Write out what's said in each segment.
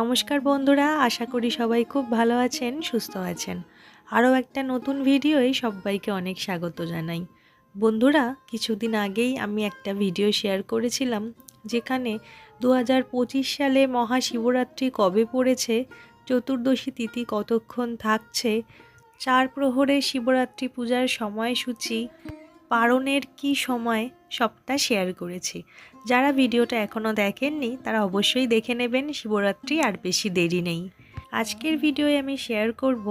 নমস্কার বন্ধুরা, আশা করি সবাই খুব ভালো আছেন, সুস্থ আছেন। আরও একটা নতুন ভিডিওই সবাইকে অনেক স্বাগত জানাই। বন্ধুরা, কিছুদিন আগেই আমি একটা ভিডিও শেয়ার করেছিলাম, যেখানে দু হাজার পঁচিশ সালে মহাশিবরাত্রি কবে পড়েছে, চতুর্দশী তিথি কতক্ষণ থাকছে, চার প্রহরে শিবরাত্রি পূজার সময়সূচি পারণের কি সময় সবটা শেয়ার করেছি। যারা ভিডিওটা এখনও দেখেননি, তারা অবশ্যই দেখে নেবেন শিবরাত্রি আর বেশি দেরি নেই। আজকের ভিডিওয়ে আমি শেয়ার করব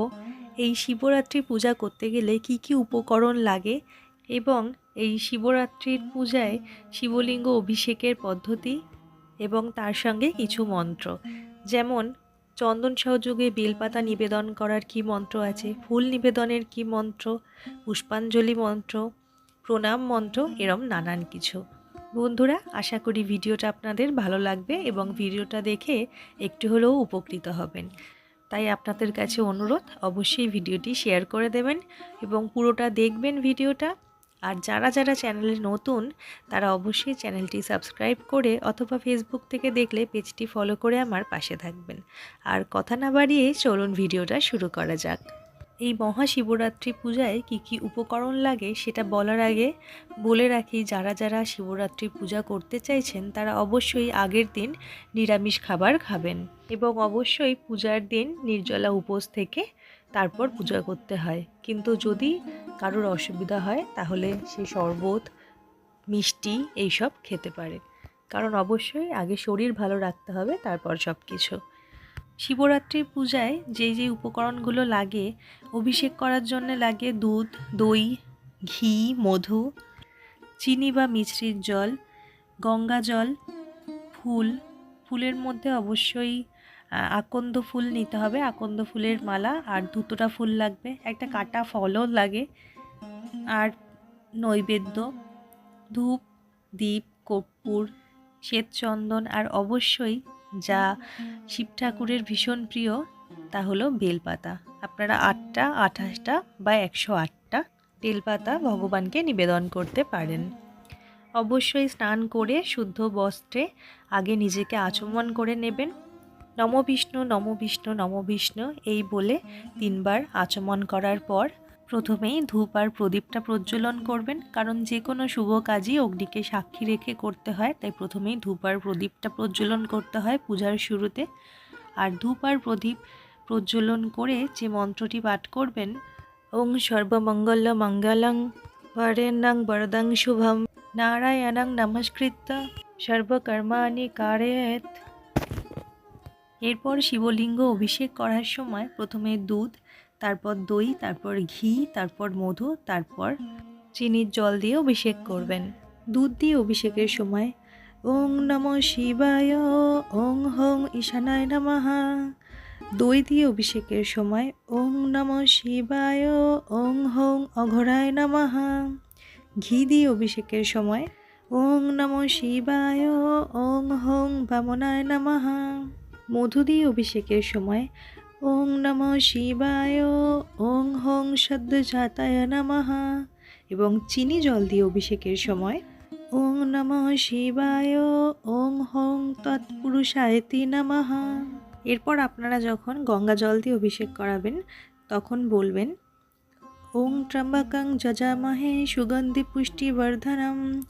এই শিবরাত্রি পূজা করতে গেলে কি কি উপকরণ লাগে এবং এই শিবরাত্রির পূজায় শিবলিঙ্গ অভিষেকের পদ্ধতি এবং তার সঙ্গে কিছু মন্ত্র। যেমন, চন্দন সহযোগে বেলপাতা নিবেদন করার কি মন্ত্র আছে? ফুল নিবেদনের কি মন্ত্র? পুষ্পাঞ্জলি মন্ত্র? প্রণাম, মন্ত্র এরম নানান কিছু। বন্ধুরা, আশা করি ভিডিওটা আপনাদের ভালো লাগবে এবং ভিডিওটা দেখে একটু হলেও উপকৃত হবেন। তাই আপনাদের কাছে অনুরোধ, অবশ্যই ভিডিওটি শেয়ার করে দেবেন এবং পুরোটা দেখবেন ভিডিওটা। আর যারা যারা চ্যানেলে নতুন, তারা অবশ্যই চ্যানেলটি সাবস্ক্রাইব করে অথবা ফেসবুক থেকে দেখলে পেজটি ফলো করে আমার পাশে থাকবেন। আর কথা না বাড়িয়ে চলুন ভিডিওটা শুরু করা যাক। এই মহাশিবরাত্রি পূজায় কি কি উপকরণ লাগে সেটা বলার আগে বলে রাখি, যারা যারা শিবরাত্রি পূজা করতে চাইছেন, তারা অবশ্যই আগের দিন নিরামিষ খাবার খাবেন এবং অবশ্যই পূজার দিন নির্জলা উপোস থেকে তারপর পূজা করতে হয়। কিন্তু যদি কারোর অসুবিধা হয়, তাহলে সে শরবত, মিষ্টি এইসব খেতে পারে। কারণ অবশ্যই আগে শরীর ভালো রাখতে হবে, তারপর সব কিছু শিবরাত্রির পূজায় যেই যেই উপকরণগুলো লাগে, অভিষেক করার জন্য লাগে দুধ, দই, ঘি, মধু, চিনি বা মিছরির জল, গঙ্গা জল, ফুল। ফুলের মধ্যে অবশ্যই আকন্দ ফুল নিতে হবে। আকন্দ ফুলের মালা আর দুটোটা ফুল লাগবে। একটা কাটা ফলও লাগে। আর নৈবেদ্য, ধূপ দ্বীপ কর্পূর, শ্বেতচন্দন আর অবশ্যই যা শিব ঠাকুরের ভীষণ প্রিয়, তা হলো বেলপাতা। আপনারা আটটা, আঠাশটা বা একশো আটটা বেলপাতা ভগবানকে নিবেদন করতে পারেন। অবশ্যই স্নান করে শুদ্ধ বস্ত্রে আগে নিজেকে আচমন করে নেবেন। নম বিষ্ণু নম বিষ্ণু নম বিষ্ণু, এই বলে তিনবার আচমন করার পর প্রথমেই ধূপ আর প্রদীপটা প্রজ্বলন করবেন, কারণ যে কোনো শুভ কাজই অগ্নিকে সাক্ষী রেখে করতে হয়, তাই প্রথমেই ধূপ আর প্রদীপটা প্রজ্বলন করতে হয় পূজার শুরুতে। আর ধূপ আর প্রদীপ প্রজ্বলন করে যে মন্ত্রটি পাঠ করবেন, ওং সর্বমঙ্গল মঙ্গলং বরেণ্যং বরদং শুভম নারায়ণং নমস্কৃত্য সর্বকর্মাণি কারেত। এরপর শিবলিঙ্গ অভিষেক করার সময় প্রথমে দুধ তারপর দই, তারপর ঘি, তারপর মধু, তারপর চিনির জল দিয়ে অভিষেক করবেন। দুধ দিয়ে অভিষেকের সময় ওং নম শিবায়, ওং হং ঈশানায় নমহা দই দিয়ে অভিষেকের সময় ওং নম শিবায়, ওং হং অঘরায় নমহা ঘি দিয়ে অভিষেকের সময় ওং নম শিবায়, ওং হং বামনায় নমহা মধু দিয়ে অভিষেকের সময় ওং নম শিবায়, ওং হং সদ্যজাতায় নমঃ। এবং চিনি জল দিয়ে অভিষেকের সময়, ওং নম শিবায়, ওং হং তৎপুরুষায়তি নমঃ। এরপর আপনারা যখন গঙ্গা জল দিয়ে অভিষেক করাবেন, তখন বলবেন, ওং ত্রম্বকং যজামহে সুগন্ধি পুষ্টি পুষ্টিবর্ধনম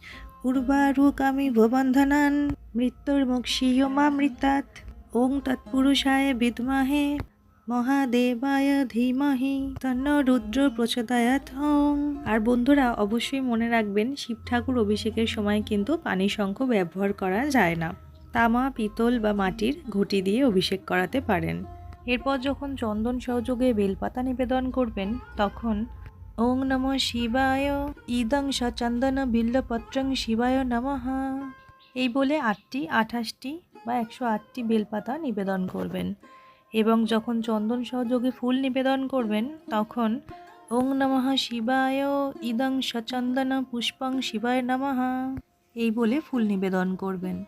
উর্বারুকামি ভবন্ধনান মৃত্যুর্মুক্ষীয়মামৃতাৎ ওং তৎপুরুষায় বিদ্মহে মহাদেবায় ধীমহি তন্ন রুদ্র প্রচোদয়াত ওং আর বন্ধুরা, অবশ্যই মনে রাখবেন, শিব ঠাকুর অভিষেকের সময় কিন্তু পানি শঙ্খ ব্যবহার করা যায় না। তামা, পিতল বা মাটির ঘটি দিয়ে অভিষেক করাতে পারেন। এরপর যখন চন্দন সহযোগে বেলপাতা নিবেদন করবেন, তখন ওং নম শিবায়, ইদং সচন্দন বিল্লপত্রং শিবায় নমঃ। এই বলে আটটি, আঠাশটি বা একশো আটটি বেলপাতা নিবেদন করবেন। এবং যখন চন্দন সহযোগে ফুল নিবেদন করবেন, তখন ওং নমহা শিবায়, ইদং সচন্দন পুষ্পং শিবায় নমঃ। এই বলে ফুল নিবেদন করবেন।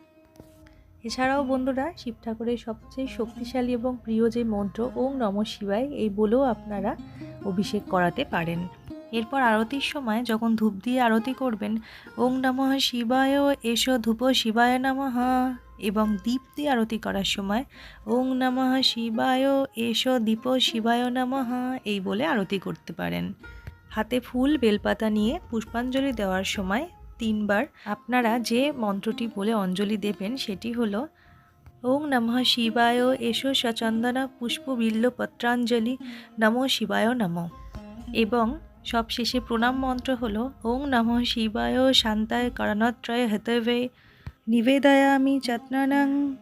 এছাড়াও বন্ধুরা, শিব ঠাকুরের সবচেয়ে শক্তিশালী এবং প্রিয় যে মন্ত্র ওং নম শিবায়, এই বলেও আপনারা অভিষেক করাতে পারেন। এরপর আরতির সময় যখন ধূপ দিয়ে আরতি করবেন, ওং নমঃ শিবায়, এসো ধূপ শিবায় নমঃ এবং দীপ দিয়ে আরতি করার সময় ওং নমঃ শিবায়, এসো দীপ শিবায় নমঃ এই বলে আরতি করতে পারেন। হাতে ফুল, বেলপাতা নিয়ে পুষ্পাঞ্জলি দেওয়ার সময় তিনবার আপনারা যে মন্ত্রটি বলে অঞ্জলি দেবেন সেটি হলো ওং নমঃ শিবায়, এসো সচন্দনা পুষ্প বিল্ল পত্রাঞ্জলি নমো শিবায় নমঃ এবং সবশেষে প্রণাম মন্ত্র হলো, ওং নমঃ শিবায় শান্তায় করণত্রয় হেতবে, নিবেদয়ামি চত্নানাং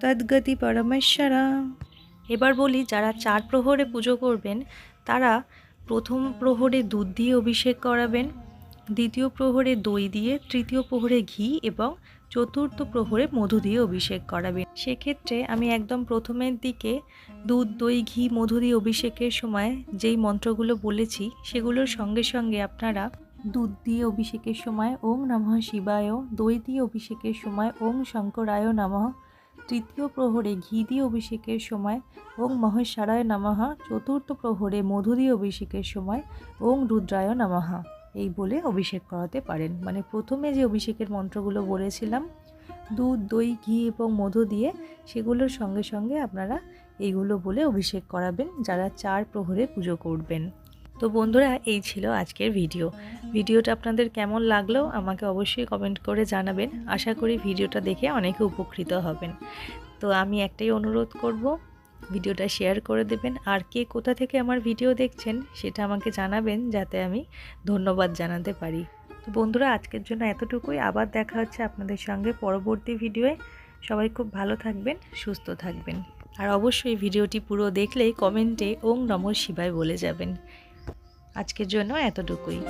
তদ্গতি পরমেশ্বরা। এবার বলি, যারা চার প্রহরে পুজো করবেন, তারা প্রথম প্রহরে দুধ দিয়ে অভিষেক করাবেন, দ্বিতীয় প্রহরে দই দিয়ে, তৃতীয় প্রহরে ঘি এবং চতুর্থ প্রহরে মধু দিয়ে অভিষেক করাবেন সেক্ষেত্রে আমি একদম প্রথমের দিকে দুধ, দই, ঘি, মধু দিয়ে অভিষেকের সময় যেই মন্ত্রগুলো বলেছি, সেগুলোর সঙ্গে সঙ্গে আপনারা দুধ দিয়ে অভিষেকের সময় ওং নমঃ শিবায়, দই দিয়ে অভিষেকের সময় ওং শঙ্করায় নমঃ, তৃতীয় প্রহরে ঘি দিয়ে অভিষেকের সময় ওং মহেশ্বরায় নমঃ, চতুর্থ প্রহরে মধু দিয়ে অভিষেকের সময় ওং রুদ্রায় নমঃ। এই বলে অভিষেক করাতে পারেন। মানে প্রথমে যে অভিষেকের মন্ত্রগুলো বলেছিলাম, দুধ, দই, ঘি এবং মধু দিয়ে সেগুলোর সঙ্গে সঙ্গে আপনারা এইগুলো বলে অভিষেক করাবেন, যারা চার প্রহরে পুজো করবেন। তো বন্ধুরা, এই ছিল আজকের ভিডিও। ভিডিওটা আপনাদের কেমন লাগল আমাকে অবশ্যই কমেন্ট করে জানাবেন। আশা করি ভিডিওটা দেখে অনেকে উপকৃত হবেন। তো আমি একটাই অনুরোধ করব ভিডিওটা শেয়ার করে দেবেন। আর কে কোথা থেকে আমার ভিডিও দেখছেন সেটা আমাকে জানাবেন যাতে আমি ধন্যবাদ জানাতে পারি। তো বন্ধুরা, আজকের জন্য এতটুকুই। আবার দেখা হচ্ছে আপনাদের সঙ্গে পরবর্তী ভিডিওয়ে। সবাই খুব ভালো থাকবেন, সুস্থ থাকবেন। আর অবশ্যই ভিডিওটি পুরো দেখলেই কমেন্টে ওং নমঃ শিবায় বলে যাবেন। আজকের জন্য এতটুকুই।